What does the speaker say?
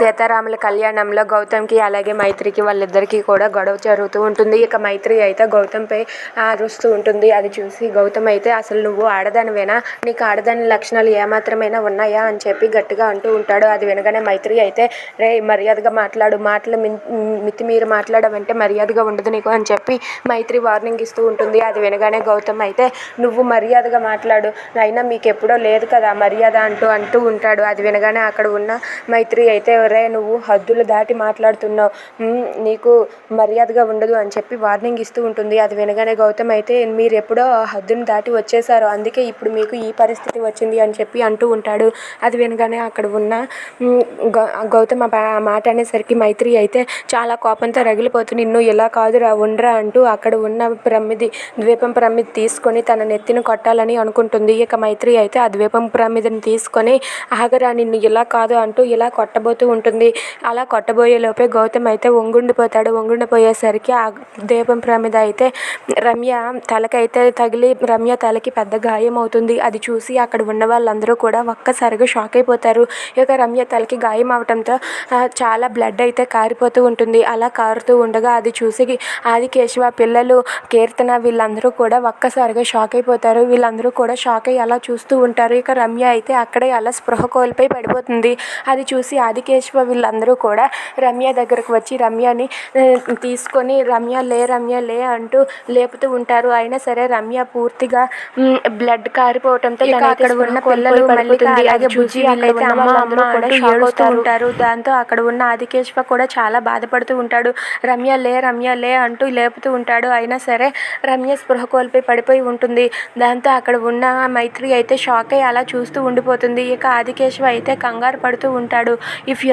సీతారాముల కళ్యాణంలో గౌతమ్కి అలాగే మైత్రికి వాళ్ళిద్దరికీ కూడా గొడవ జరుగుతూ ఉంటుంది. ఇక మైత్రి అయితే గౌతమ్పై అరుస్తూ ఉంటుంది. అది చూసి గౌతమ్ అయితే అసలు నువ్వు ఆడదానివేనా? నీకు ఆడదాని లక్షణాలు ఏమాత్రమైనా ఉన్నాయా? అని చెప్పి గట్టిగా అంటూ ఉంటాడు. అది వినగానే మైత్రి అయితే రే మర్యాదగా మాట్లాడు. మాటలు మితిమీరి మీరు మాట్లాడమంటే మర్యాదగా ఉండదు నీకు అని చెప్పి మైత్రి వార్నింగ్ ఇస్తూ ఉంటుంది. అది వినగానే గౌతమ్ అయితే నువ్వు మర్యాదగా మాట్లాడు. అయినా మీకు ఎప్పుడో లేదు కదా మర్యాద అంటూ అంటూ ఉంటాడు. అది వినగానే అక్కడ ఉన్న మైత్రి అయితే రే నువ్వు హద్దులు దాటి మాట్లాడుతున్నావు. నీకు మర్యాదగా ఉండదు అని చెప్పి వార్నింగ్ ఇస్తూ ఉంటుంది. అది వినగానే గౌతమ్ అయితే మీరు ఎప్పుడో హద్దును దాటి వచ్చేసారు అందుకే ఇప్పుడు మీకు ఈ పరిస్థితి వచ్చింది అని చెప్పి అంటూ ఉంటాడు. అది వినగానే అక్కడ ఉన్న గౌతమ్ ఆ మాట అనేసరికి మైత్రి అయితే చాలా కోపంతో రగిలిపోతూ నిన్ను ఇలా కాదురా ఉండరా అంటూ అక్కడ ఉన్న ప్రమిది ద్వీపం ప్రమిది తీసుకొని తన నెత్తిని కొట్టాలని అనుకుంటుంది. ఇక మైత్రి అయితే ఆ ద్వీపం ప్రమిదిని తీసుకొని ఆగరా నిన్ను ఇలా కాదు అంటూ ఇలా కొట్టబోతూ ఉంటుంది. అలా కొట్టబోయే లోపే గౌతమ్ అయితే ఒంగుండిపోతాడు. ఒంగుండిపోయేసరికి ఆ దీపం ప్రమిద అయితే రమ్య తలకైతే తగిలి రమ్య తలకి పెద్ద గాయం అవుతుంది. అది చూసి అక్కడ ఉన్న వాళ్ళందరూ కూడా ఒక్కసారిగా షాక్ అయిపోతారు. ఇక రమ్య తలకి గాయం అవటంతో చాలా బ్లడ్ అయితే కారిపోతూ ఉంటుంది. అలా కారుతూ ఉండగా అది చూసి ఆదికేశవ పిల్లలు కీర్తన వీళ్ళందరూ కూడా ఒక్కసారిగా షాక్ అయిపోతారు. వీళ్ళందరూ కూడా షాక్ అయ్యి అలా చూస్తూ ఉంటారు. ఇక రమ్య అయితే అక్కడే అలా స్పృహ కోల్పోయి పడిపోతుంది. అది చూసి ఆదికేశవ వీళ్ళందరూ కూడా రమ్య దగ్గరకు వచ్చి రమ్యని తీసుకొని రమ్య లే రమ్య లే అంటూ లేపుతూ ఉంటారు. అయినా సరే రమ్య పూర్తిగా బ్లడ్ కారిపోవటంతో అక్కడ ఉన్న పిల్లలు అలాగే బుజ్జి వీళ్ళైతే అమ్మ అమ్మ కూడా ఏడుస్తూ ఉంటారు. దాంతో అక్కడ ఉన్న ఆదికేశవ కూడా చాలా బాధపడుతూ ఉంటాడు. రమ్య లే రమ్య లే అంటూ లేపుతూ ఉంటాడు. అయినా సరే రమ్య స్పృహ కోల్పోయి పడిపోయి ఉంటుంది. దాంతో అక్కడ ఉన్న మైత్రి అయితే షాక్ అయ్యి అలా చూస్తూ ఉండిపోతుంది. ఇక ఆదికేశవ అయితే కంగారు పడుతూ ఉంటాడు. If you